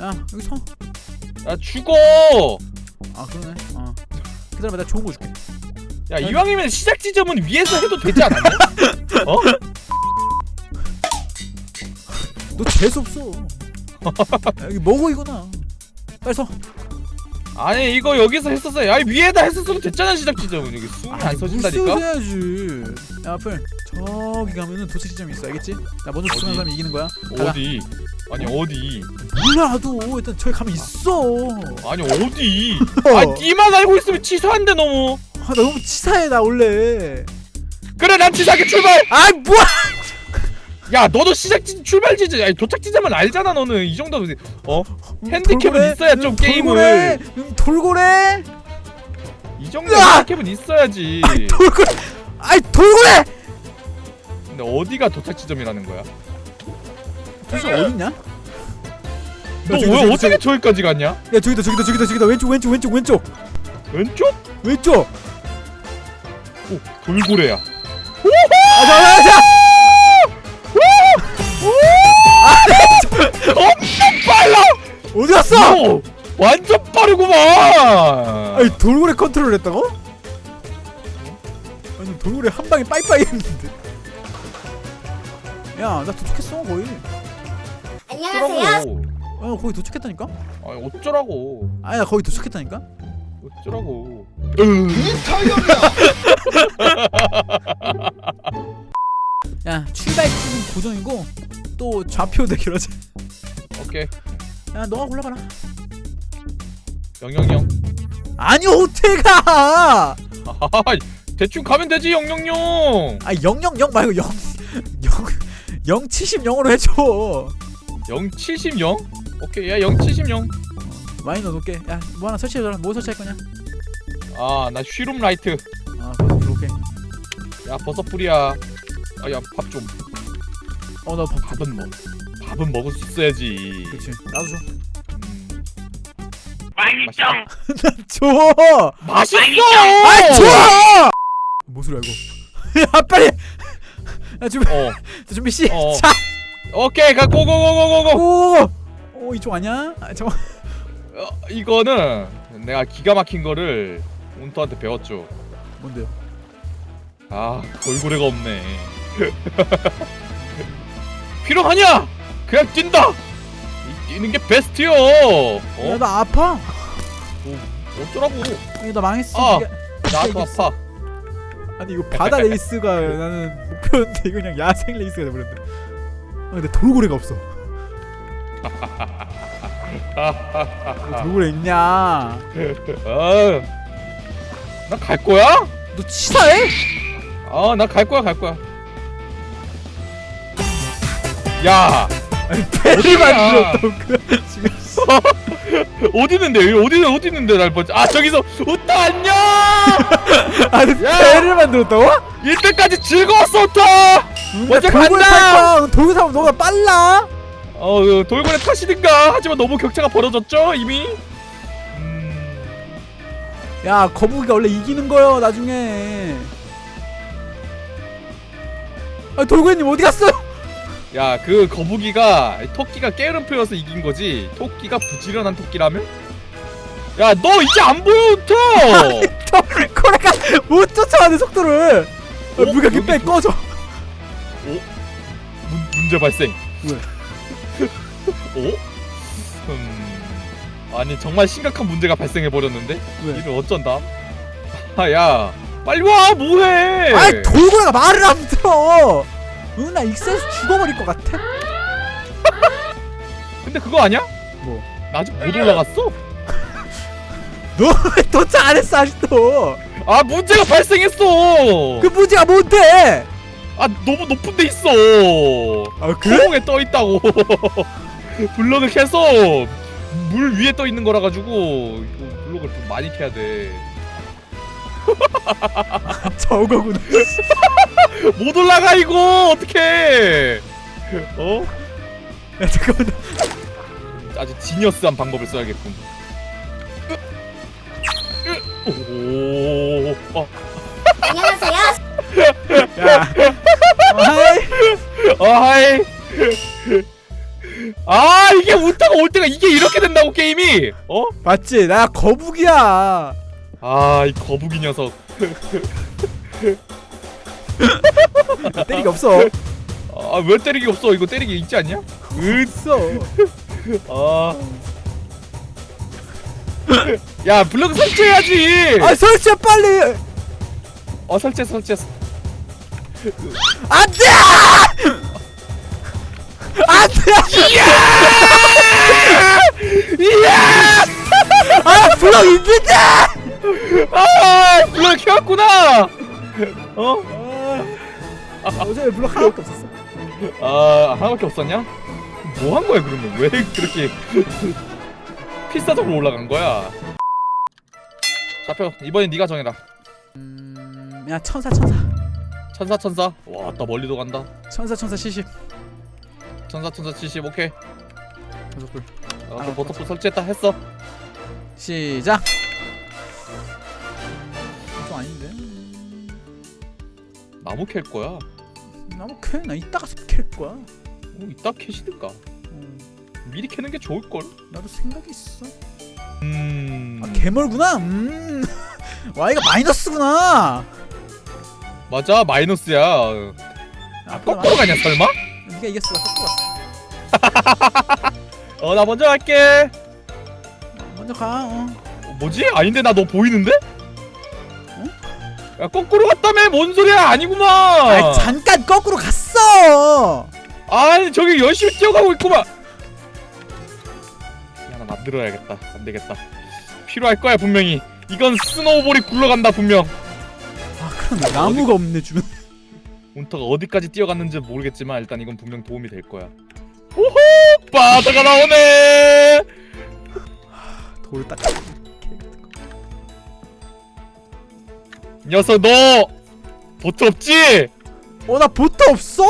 야 여기 서. 야 죽어 아 그러네. 어. 기다려봐 내가 좋은 거 줄게. 야 이왕이면 시작 지점은 위에서 해도 되지 않았냐? 어? 너 재수 없어. 야, 여기 먹어 이거나. 빨리 서. 아니 이거 여기서 했었어 야 위에다 했었어도 됐잖아 시작 지점은 여기 숨이 안 아니, 서진다니까 해야지. 야 앞을 저기 가면은 도착 지점이 있어 알겠지? 나 먼저 도착한 어디? 사람이 이기는 거야. 어디 아니 어디 몰라 나도 일단 저기 가면 있어. 아니 어디 아 니만 알고 있으면 치사한데 너무 아, 나 너무 치사해 나 원래. 그래 난 치사하게 출발 아 뭐야? 야 너도 시작 지 출발 지점 아니 도착 지점은 알잖아 너는 이 정도면 어 핸디캡은 돌고래? 있어야 좀 응, 게임을. 돌고래? 응, 돌고래? 이 정도 으아! 핸디캡은 있어야지 돌고래? 아이 돌고래! 근데 어디가 도착 지점이라는 거야 도대체 어딨냐? 너 저기, 왜 저기, 어떻게 저기까지 갔냐 야 저기다 저기다 저기다 저기다 왼쪽 왼쪽 왼쪽 왼쪽 왼쪽 왼쪽 오 돌고래야 아자자자 완전 빠르구만. 아니 돌고래 컨트롤 했다고? 아니 돌고래 한 방에 빠이빠이 했는데. 야 나 도착했어 거의. 어쩌라고 어 거의 도착했다니까? 아니 어쩌라고. 아니 나 거의 도착했다니까? 어쩌라고. 야 출발지는 고정이고 또 좌표 대결하자. 오케이. 야 너가 골라봐라 영영영. 아니 어떻게 가? 아 대충 가면 되지 영영영. 아000 말고 0 0 0 70 0으로 해줘. 070 0 오케이 야 070 0 많이 넣어놓을게. 야뭐 하나 설치해줘라 뭐 설치할 거냐? 아나 쉬룸 라이트. 아 그거 오케이 야 버섯 뿌리야. 아야 밥 좀. 어나 밥 줘. 밥은 먹 밥은 먹을 수 있어야지. 그치. 나도 줘. 음, 줘! 맛있어! 아 줘! 뭔 소리야 이거? 야 빨리! 야 준비 어. 준비 시 어. 작 오케이 가 고고고고고고! 오! 오 이쪽 아니야? 아 잠깐 어, 이거는 내가 기가 막힌 거를 운터한테 배웠죠. 뭔데요? 아 돌고래가 없네. 필요하냐? 그냥 뛴다! 이 뛰는 게 베스트요! 어? 야 나 아파 어쩌라고 야나 망했어 아. 이게- 나도 이게 아파 아니 이거 바다 레이스가 나는 목표였는데 이거 그냥 야생 레이스가 돼버렸네 아 근데 돌고래가 없어 왜 돌고래 있냐 아, 나갈 거야? 너 치사해? 아, 나 갈 거야, 갈 거야. 야, 아니 배를 어디야? 만들었다고 그 지금 어디 있는데? 여기 어디 어디 있는데 날 먼저? 아, 저기서 웃다 안녕. 아니 야! 배를 만들었다고? 이때까지 즐거웠어, 웃다. 먼저 돌고래 간다! 탈 거야 돌고래 타면 너가 빨라 어, 그 돌고래 타시든가. 하지만 너무 격차가 벌어졌죠, 이미. 음, 야 거북이가 원래 이기는 거요 나중에 아 돌고래님 어디 갔어요? 야, 그 거북이가 토끼가 피워서 이긴 거지. 토끼가 부지런한 토끼라면? 야, 너 이제 안 보여, 웃다. 돌고래가 못 쫓아가는 속도를 아, 어? 물가 여기 도- 꺼져 문, 문제 발생. 왜? 어? 음... 아니 정말 심각한 문제가 발생해 버렸는데 왜? 이를 어쩐다? 아야 빨리 와 뭐해? 아이 돌고래가 말을 안 들어 응나 익사해서 죽어버릴 것 같아 근데 그거 아니야? 뭐? 나 아직 못 올라갔어? 너 왜 도착 안 했어 아직도 아 문제가 발생했어. 그 문제가 뭔데 아 너무 높은 데 있어. 아 그래? 허공에 떠 있다고. 블럭을 캐서 물 위에 떠 있는 거라 가지고 이거 블럭을 좀 많이 캐야 돼. 저거구나 못 올라가 이거 어떡해? 어? 야 잠깐만 아주 지니어스한 방법을 써야겠군. 오, 어, 안녕하세요. 야 어, 어, 하이. 아 이게 웃다가 올 때가 이게 이렇게 된다고 게임이 어? 맞지? 나 거북이야. 아 이 거북이 녀석 때리기 없어. 아 왜 때리기 없어 이거 때리기 있지 않냐? 없어. 아. 야 블로그 설치해야지. 아 설치해 빨리. 어 설치했어 설치했어. 안돼. 안돼. 이야! 아 블럭 있는데. 아 블로그 켜왔구나. 어? 아, 어제 블럭 하나밖에 없었어. 아 하나밖에 없었냐? 뭐 한 거야 그러면 왜 그렇게 필사적으로 올라간 거야? 잡혀 이번엔 네가 정해라. 음, 야 천사 천사. 천사 천사. 와나 멀리도 간다. 천사 천사 70. 천사 천사 70 오케이. 다섯 불. 어, 아, 그 버터풀 설치했다 했어. 시작. 좀 아닌데. 나무 캘 거야. 나무 캐나 이따가 캘 거야. 어, 이따 캐시든가. 어, 미리 캐는 게 좋을 걸. 나도 생각이 있어. 음. 아 개멀구나. 음. Y가 마이너스구나. 맞아 마이너스야. 아 거꾸로 가냐 설마? 네가 이겼어. 나 거꾸로 갔어. 어 나 먼저 갈게. 먼저 가. 어. 어, 뭐지? 아닌데 나 너 보이는데? 야 거꾸로 갔다며 뭔 소리야 아니구만. 아 잠깐 거꾸로 갔어. 아니 저기 열심히 뛰어가고 있구만. 하나 만들어야겠다. 안 되겠다. 필요할 거야 분명히. 이건 스노우볼이 굴러간다 분명. 아 그럼 나무가 없네 주변. 운터가 어디까지 뛰어갔는지 모르겠지만 일단 이건 분명 도움이 될 거야. 오호! 바다가 나오네. 돌 딱. 녀석 너 보트 없지? 어 나 보트 없어?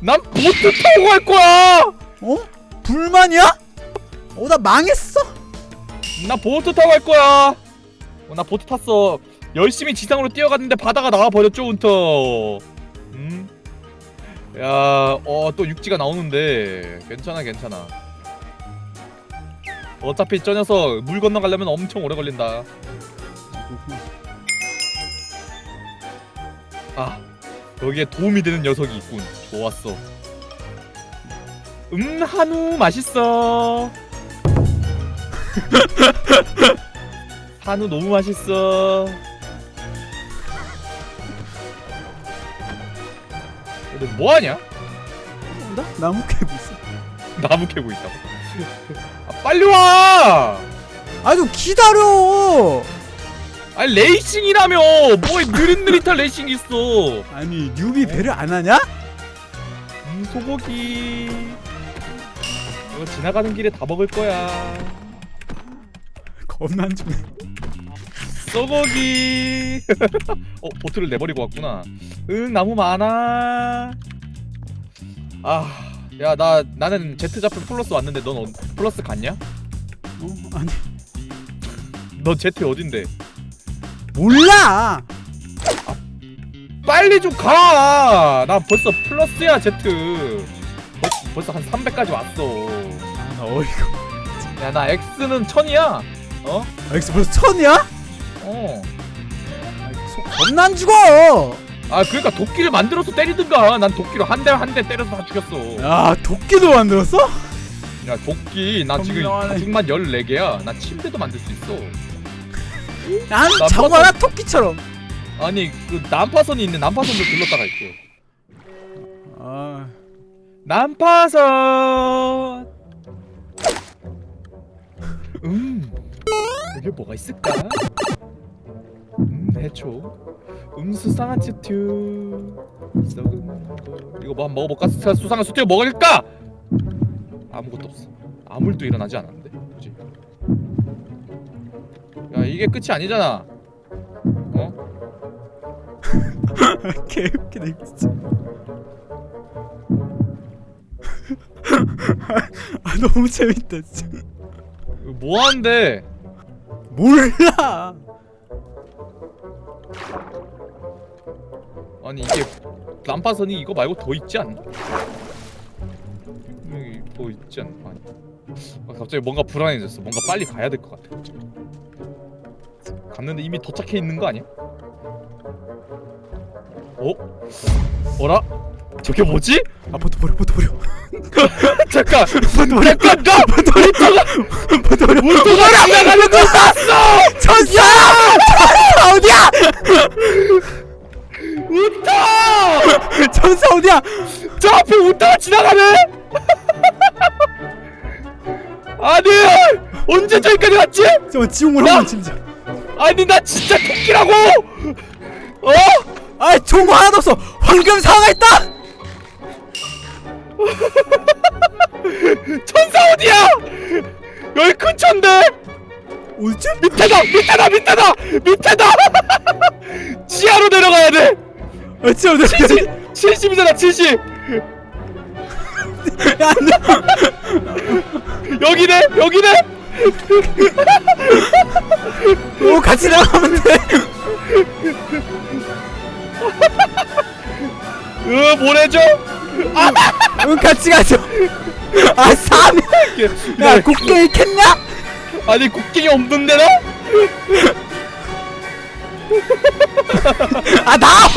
난 보트 타고 갈 거야. 어? 불만이야? 어 나 망했어? 나 보트 타고 갈 거야. 어, 나 보트 탔어. 열심히 지상으로 뛰어갔는데 바다가 나와 버렸죠, 운터. 음? 야, 어, 또 육지가 나오는데 괜찮아, 괜찮아. 어차피 저 녀석 물 건너가려면 엄청 오래 걸린다. 아, 여기에 도움이 되는 녀석이 있군. 좋았어. 음, 한우 맛있어. 한우 너무 맛있어. 너 뭐하냐? 나 나무 캐고 있어. 나무 캐고 있다고. 아, 빨리 와! 아좀 기다려. 아니 레이싱이라며 뭐 느릿느릿한 레이싱 있어. 아니 뉴비 배를 안 하냐? 음 소고기. 이거 지나가는 길에 다 먹을 거야. 겁나 안 주네. 소고기. 어 보트를 내버리고 왔구나. 응 나무 많아. 아. 야 나 나는 제트 잡힌 플러스 왔는데 넌 어, 플러스 갔냐? 어 아니 너 제트 어딘데? 몰라. 빨리 좀 가. 나 벌써 플러스야 제트. 벌, 벌써 한 300까지 왔어. 아나 어이가. 야 나 X는 1000이야. 어? 아 엑스 벌써 천이야? 어. 아, 안 죽어. 아 그러니까 도끼를 만들어서 때리든가. 난 도끼로 한 대 한 대 때려서 다 죽였어. 야 도끼도 만들었어? 야 도끼 나 지금 현명하네. 가죽만 14개야. 나 침대도 만들 수 있어. 자고 버섯- 하나 토끼처럼. 아니 그 난파선이 있는 난파선도 들렀다가 있게. 아 난파선. 음. 여기 뭐가 있을까? 음, 해초. 음, 수상한 스튜. 썩은 거. 이거 뭐 한번 먹어볼까? 수- 수상한 스튜 먹을까? 아무것도 없어. 아무 일도 일어나지 않았는데. 그지? 야, 이게 끝이 아니잖아. 어? 개웃기네 진짜. 아 너무 재밌다 진짜. 뭐 하는데? 몰라. 아니 이게 난파선이 이거 말고 더 있지 않나? 여기 뭐뭐 있지 않나? 아니. 아, 갑자기 뭔가 불안해졌어. 뭔가 빨리 가야 될 것 같아. 갑자기. 갔는데 이미 도착해 있는 거 아니야? 어? 어라? 저게 뭐지? 아 보트 버려 보트 버려 잠깐! 잠깐! 나! 문도가! 보트 버려 문도가 지나가는 거 봤어! 천사 천사 어디야 우타! 천사 어디야 저 앞에 우타가 지나가네! 아니! 언제 저기까지 갔지? 저 지옥물 한번 진짜 아니 나 진짜 토끼라고! 어? 아 좋은 거 하나도 없어 황금 상어가 있다 천사 어디야? 여기 근처인데? 어디지 밑에다! 밑에다! 밑에다! 밑에다! 지하로 내려가야 돼! 아 진짜 어디야 70! 70이잖아 70! 야 안 돼 여기네! 여기네! 오 같이 나가면 돼 으 뭐래죠? 응 같이 가죠 아 사면 야 곡괭이 캤냐 아니 국경이 없는데 나? 아 나와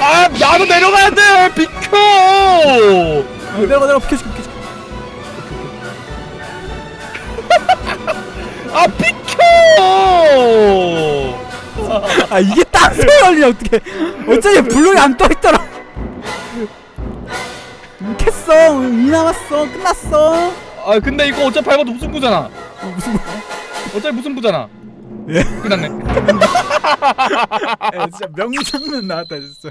아 나도 내려가야 돼! 비켜! 어, 내려가 내려가 비켜줄게 비켜줄게 아 비켜! 아 이게 땅속에 걸리냐 어떻게. 어차피 블록이 안 떠 있더라. 음, 캤어. 이 남았어. 끝났어. 아 근데 이거 어차피 밟아도 무승부잖아. 어, 무슨 뭐 어차피 무승부잖아. 예? 끝났네. 야, 진짜 명장면 나왔다 진짜.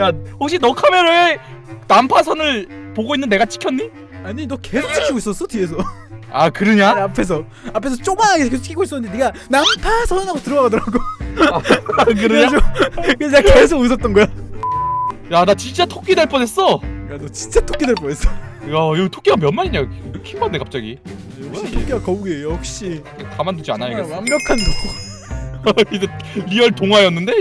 야 혹시 너 카메라에 난파선을 보고 있는 내가 찍혔니? 아니 너 계속 찍히고 있었어 뒤에서. 아 아니, 그러냐? 앞에서. 앞에서 쪼만하게 계속 찍고 있었는데 네가 난파선 하고 들어가더라고. 아, 그러냐? 그래서 그래서 내가 계속 웃었던 거야? 야 나 진짜 토끼 될 뻔했어. 야 너 진짜 토끼 될 뻔했어. 야 여기 토끼가 몇 마리냐? 킹 받네 갑자기. 역시 토끼가 거북이 역시. 가만두지 않아야겠어. 완벽한 도 이거 리얼 동화였는데?